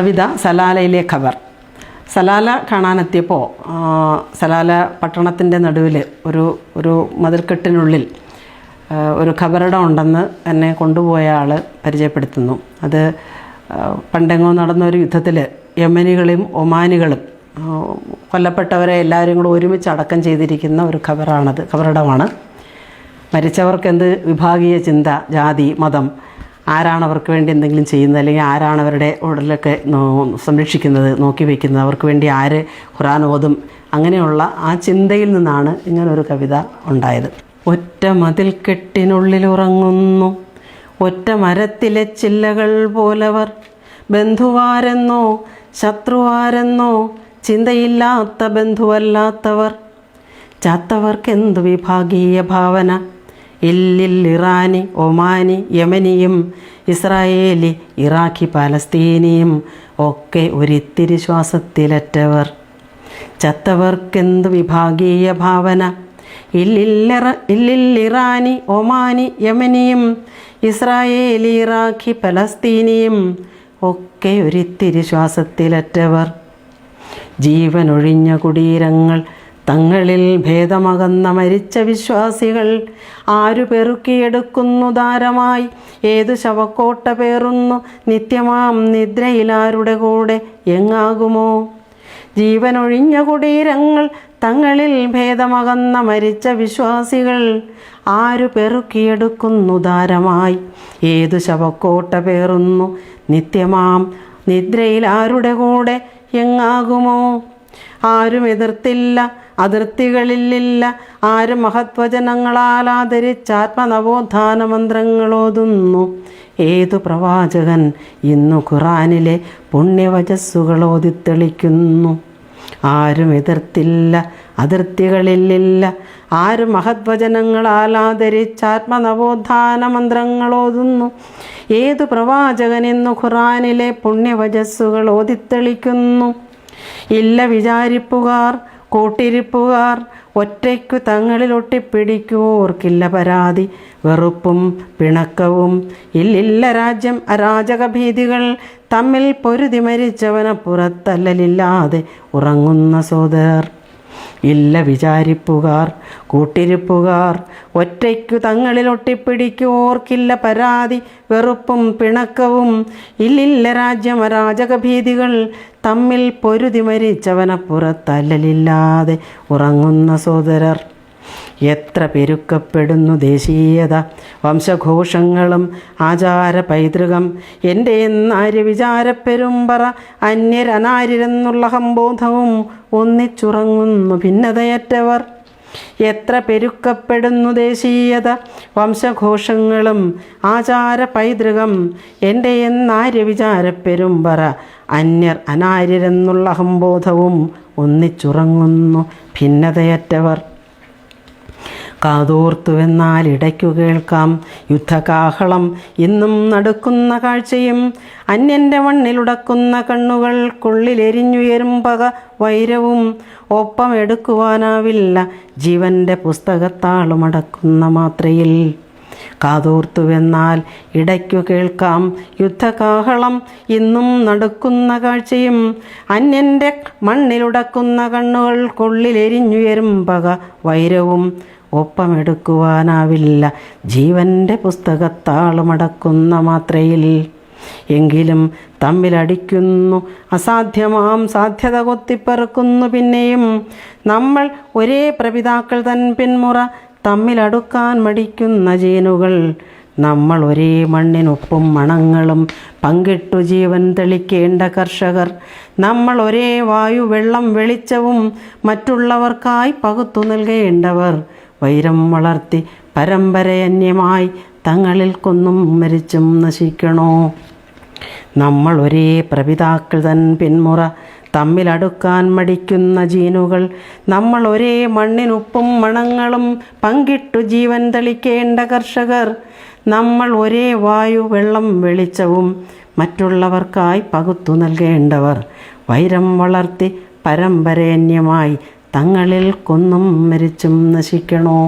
കവിത സലാലയിലെ ഖബർ. Salalah കാണാനെത്തിയപ്പോൾ Salalah പട്ടണത്തിന്റെ നടുവിൽ ഒരു ഒരു മതിൽക്കെട്ടിനുള്ളിൽ ഒരു ഖബറിടം ഉണ്ടെന്ന് എന്നെ കൊണ്ടുപോയ ആൾ പരിചയപ്പെടുത്തുന്നു. അത് പണ്ടെങ്ങോ നടന്ന ഒരു യുദ്ധത്തിൽ യമനികളും ഒമാനികളും കൊല്ലപ്പെട്ടവരെ എല്ലാവരും കൂടെ ഒരുമിച്ച് അടക്കം ചെയ്തിരിക്കുന്ന ഒരു ഖബറാണത് ഖബറിടമാണ്. മരിച്ചവർക്ക് എന്ത് വിഭാഗീയ ചിന്ത ജാതി മതം ആരാണ് അവർക്ക് വേണ്ടി എന്തെങ്കിലും ചെയ്യുന്നത്? അല്ലെങ്കിൽ ആരാണ് അവരുടെ ഉടലൊക്കെ സംരക്ഷിക്കുന്നത് നോക്കി വയ്ക്കുന്നത്? അവർക്ക് വേണ്ടി ആര് ഖുറാൻ ഓതും? അങ്ങനെയുള്ള ആ ചിന്തയിൽ നിന്നാണ് ഇങ്ങനൊരു കവിത ഉണ്ടായത്. ഒറ്റ മതിൽ കെട്ടിനുള്ളിൽ ഉറങ്ങുന്നു. ഒറ്റ മരത്തിലെ ചില്ലകൾ പോലവർ. ബന്ധുവാരെന്നോ ശത്രുവാരെന്നോ ചിന്തയില്ലാത്ത ബന്ധുവല്ലാത്തവർ. ചാത്തവർക്കെന്തു വിഭാഗീയ ഭാവന? ഇല്ലിൽ ഇറാനി ഒമാനി യമനിയും ഇസ്രായേലി ഇറാഖി പലസ്തീനിയും ഒക്കെ ഒരിത്തിരി ശ്വാസത്തിലറ്റവർ. ചത്തവർക്കെന്ത് വിഭാഗീയ ഭാവന? ഇല്ലില്ലറ ഇല്ലിൽ ഇറാനി ഒമാനി യമനിയും ഇസ്രായേലി ഇറാഖി പലസ്തീനിയും ഒക്കെ ഒരിത്തിരി ശ്വാസത്തിലറ്റവർ. ജീവനൊഴിഞ്ഞ കുടീരങ്ങൾ തങ്ങളിൽ ഭേദമകന്ന മരിച്ച വിശ്വാസികൾ ആരു പെറുക്കിയെടുക്കുന്നു ദാരമായി? ഏതു ശവക്കോട്ട പേറുന്നു? നിത്യമാം നിദ്രയിലാരുടെ കൂടെ എങ്ങാകുമോ? ജീവനൊഴിഞ്ഞ കുടീരങ്ങൾ തങ്ങളിൽ ഭേദമകന്ന മരിച്ച വിശ്വാസികൾ ആരു പെറുക്കിയെടുക്കുന്നു ദാരമായി? ഏതു ശവക്കോട്ട പേറുന്നു? നിത്യമാം നിദ്രയിൽ ആരുടെ കൂടെ എങ്ങാകുമോ? ആരും എതിർത്തില്ല അതിർത്തികളിലില്ല. ആരും മഹത്വചനങ്ങളാൽ ആദരിച്ച ആത്മനവോത്ഥാന മന്ത്രങ്ങളോതുന്നു ഏതു പ്രവാചകൻ ഇന്നു ഖുറാനിലെ പുണ്യവചസ്സുകൾ ഓതിത്തെളിക്കുന്നു ആരും എതിർത്തില്ല അതിർത്തികളിലില്ല. ആരും മഹത്വചനങ്ങളാൽ ആദരിച്ച ആത്മനവോത്ഥാന മന്ത്രങ്ങളോതുന്നു ഏതു പ്രവാചകൻ ഇന്നു ഖുറാനിലെ പുണ്യവചസ്സുകൾ ഓതിത്തെളിക്കുന്നു ഇല്ല വിചാരിപ്പുകാർ കൂട്ടിരിപ്പുകാർ ഒറ്റയ്ക്കു തങ്ങളിൽ ഒട്ടിപ്പിടിക്കൂർക്കില്ല പരാതി. വെറുപ്പും പിണക്കവും ഇല്ലില്ല രാജ്യം അരാജക ഭീതികൾ തമ്മിൽ പൊരുതി മരിച്ചവനപ്പുറത്തല്ലലില്ലാതെ ഉറങ്ങുന്ന സോദർ ഇല്ല വിചാരിപ്പുകാർ കൂട്ടിരിപ്പുകാർ. ഒറ്റയ്ക്കു തങ്ങളിൽ ഒട്ടിപ്പിടിക്കോർക്കില്ല പരാതി വെറുപ്പും പിണക്കവും. ഇല്ലില്ല രാജ്യം അരാജക ഭീതികൾ തമ്മിൽ പൊരുതി മരിച്ചവനപ്പുറത്തല്ലലില്ലാതെ ഉറങ്ങുന്ന സോദരർ. എത്ര പെരുക്കപ്പെടുന്നു ദേശീയത. വംശഘോഷങ്ങളും ആചാര പൈതൃകം എന്റെ എന്നാര്യ വിചാരപ്പെരുമ്പറ അന്യരനാര്യരെന്നുള്ള ഹംബോധവും ഒന്നിച്ചുറങ്ങുന്നു ഭിന്നതയറ്റവർ. എത്ര പെരുക്കപ്പെടുന്നു ദേശീയത. വംശഘോഷങ്ങളും ആചാര പൈതൃകം എന്റെ എന്നാര്യ വിചാരപ്പെരുമ്പറ അന്യർ അനാര്യരെന്നുള്ള അഹംബോധവും ഒന്നിച്ചുറങ്ങുന്നു ഭിന്നതയറ്റവർ. കാതോർത്തുവെന്നാൽ ഇടയ്ക്കു കേൾക്കാം. യുദ്ധകാഹളം ഇന്നും നടുക്കുന്ന കാഴ്ചയും അന്യന്റെ മണ്ണിലുടക്കുന്ന കണ്ണുകൾക്കുള്ളിലെരിഞ്ഞുയരും പക വൈരവും ഒപ്പം എടുക്കുവാനാവില്ല ജീവന്റെ പുസ്തകത്താളുമടക്കുന്ന മാത്രയിൽ. കാതോർത്തുവെന്നാൽ ഇടയ്ക്കു കേൾക്കാം. യുദ്ധകാഹളം ഇന്നും നടക്കുന്ന കാഴ്ചയും അന്യന്റെ മണ്ണിലുടക്കുന്ന കണ്ണുകൾക്കുള്ളിലെരിഞ്ഞുയരും പക വൈരവും ഒപ്പമെടുക്കുവാനാവില്ല. ജീവന്റെ പുസ്തകത്താളുമടക്കുന്ന മാത്രയിൽ എങ്കിലും തമ്മിലടിക്കുന്നു. അസാധ്യമാം സാധ്യത കൊത്തിപ്പറക്കുന്നു പിന്നെയും. നമ്മൾ ഒരേ പ്രപിതാക്കൾ തൻ പിന്മുറ തമ്മിലടുക്കാൻ മടിക്കുന്ന ജീനുകൾ. നമ്മൾ ഒരേ മണ്ണിനൊപ്പും മണങ്ങളും പങ്കിട്ടു ജീവൻ തെളിക്കേണ്ട കർഷകർ. നമ്മൾ ഒരേ വായു വെള്ളം വെളിച്ചവും മറ്റുള്ളവർക്കായി പകുത്തു നൽകേണ്ടവർ. വൈരം വളർത്തി പരമ്പരയന്യമായി തങ്ങളിൽ കൊന്നും മരിച്ചും നശിക്കണോ? നമ്മൾ ഒരേ പ്രപിതാക്കൾ തൻ പിന്മുറ തമ്മിലടുക്കാൻ മടിക്കുന്ന ജീനുകൾ. നമ്മൾ ഒരേ മണ്ണിനുപ്പും മണങ്ങളും പങ്കിട്ടു ജീവൻ തെളിക്കേണ്ട കർഷകർ. നമ്മൾ ഒരേ വായു വെള്ളം വെളിച്ചവും മറ്റുള്ളവർക്കായി പകുത്തു നൽകേണ്ടവർ. വൈരം വളർത്തി പരമ്പരയന്യമായി തങ്ങളിൽ കൊന്നും മരിച്ചും നശിക്കണോ?